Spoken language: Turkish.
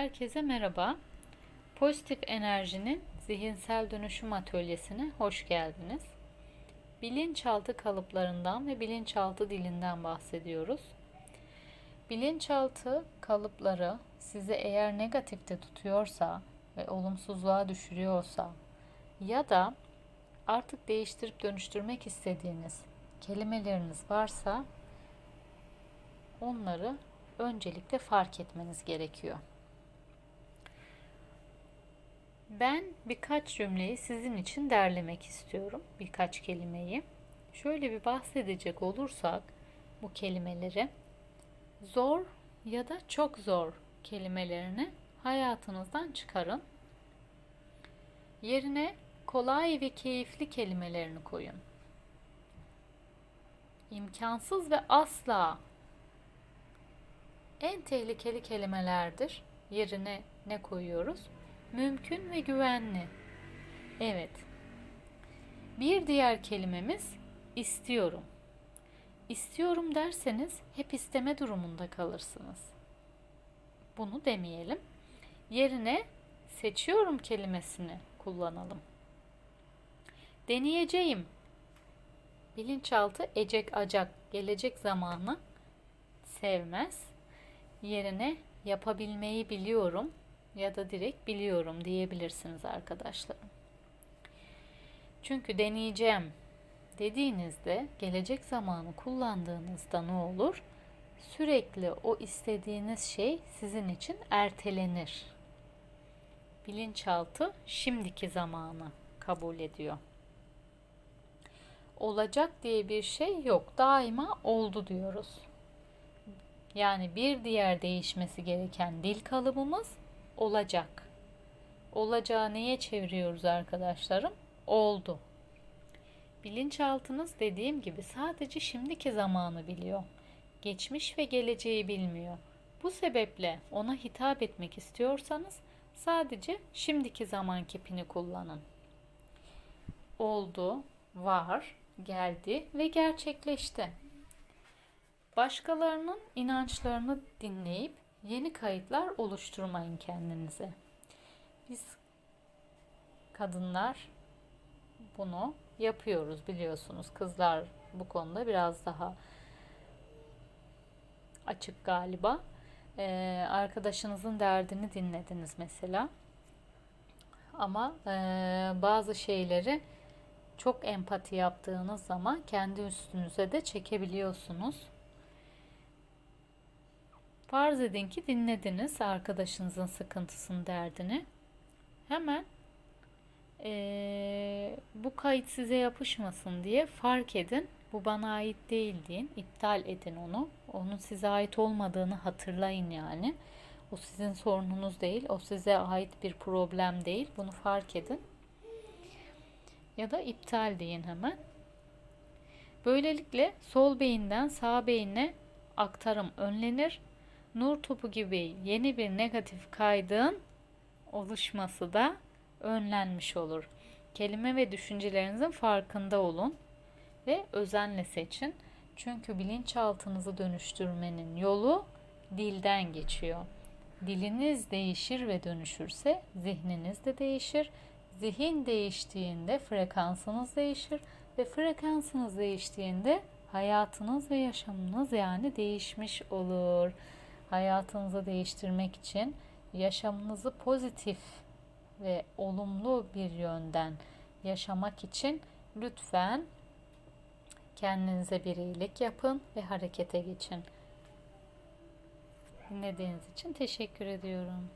Herkese merhaba. Pozitif enerjinin zihinsel dönüşüm atölyesine hoş geldiniz. Bilinçaltı kalıplarından ve bilinçaltı dilinden bahsediyoruz. Bilinçaltı kalıpları sizi eğer negatifte tutuyorsa ve olumsuzluğa düşürüyorsa ya da artık değiştirip dönüştürmek istediğiniz kelimeleriniz varsa onları öncelikle fark etmeniz gerekiyor. Ben birkaç cümleyi sizin için derlemek istiyorum. Birkaç kelimeyi. Şöyle bir bahsedecek olursak bu kelimeleri zor ya da çok zor kelimelerini hayatınızdan çıkarın. Yerine kolay ve keyifli kelimelerini koyun. İmkansız ve asla en tehlikeli kelimelerdir. Yerine ne koyuyoruz? Mümkün ve güvenli. Evet. Bir diğer kelimemiz istiyorum. İstiyorum derseniz hep isteme durumunda kalırsınız. Bunu demeyelim. Yerine seçiyorum kelimesini kullanalım. Deneyeceğim. Bilinçaltı ecek acak gelecek zamanı sevmez. Yerine yapabilmeyi biliyorum ya da direkt biliyorum diyebilirsiniz arkadaşlarım. Çünkü deneyeceğim dediğinizde gelecek zamanı kullandığınızda ne olur? Sürekli o istediğiniz şey sizin için ertelenir. Bilinçaltı şimdiki zamanı kabul ediyor. Olacak diye bir şey yok. Daima oldu diyoruz. Yani bir diğer değişmesi gereken dil kalıbımız olacak. Olacağı neye çeviriyoruz arkadaşlarım? Oldu. Bilinçaltınız dediğim gibi sadece şimdiki zamanı biliyor. Geçmiş ve geleceği bilmiyor. Bu sebeple ona hitap etmek istiyorsanız sadece şimdiki zaman kipini kullanın. Oldu, var, geldi ve gerçekleşti. Başkalarının inançlarını dinleyip yeni kayıtlar oluşturmayın kendinize. Biz kadınlar bunu yapıyoruz biliyorsunuz. Kızlar bu konuda biraz daha açık galiba. Ee, arkadaşınızın derdini dinlediniz mesela. Ama e, bazı şeyleri çok empati yaptığınız zaman kendi üstünüze de çekebiliyorsunuz. Farz edin ki dinlediniz arkadaşınızın sıkıntısını, derdini. Hemen ee, bu kayıt size yapışmasın diye fark edin. Bu bana ait değil deyin. iptal edin onu. Onun size ait olmadığını hatırlayın yani. O sizin sorununuz değil. O size ait bir problem değil. Bunu fark edin. Ya da iptal deyin hemen. Böylelikle sol beyinden sağ beyine aktarım önlenir nur topu gibi yeni bir negatif kaydın oluşması da önlenmiş olur. Kelime ve düşüncelerinizin farkında olun ve özenle seçin. Çünkü bilinçaltınızı dönüştürmenin yolu dilden geçiyor. Diliniz değişir ve dönüşürse zihniniz de değişir. Zihin değiştiğinde frekansınız değişir ve frekansınız değiştiğinde hayatınız ve yaşamınız yani değişmiş olur hayatınızı değiştirmek için yaşamınızı pozitif ve olumlu bir yönden yaşamak için lütfen kendinize bir iyilik yapın ve harekete geçin. Dinlediğiniz için teşekkür ediyorum.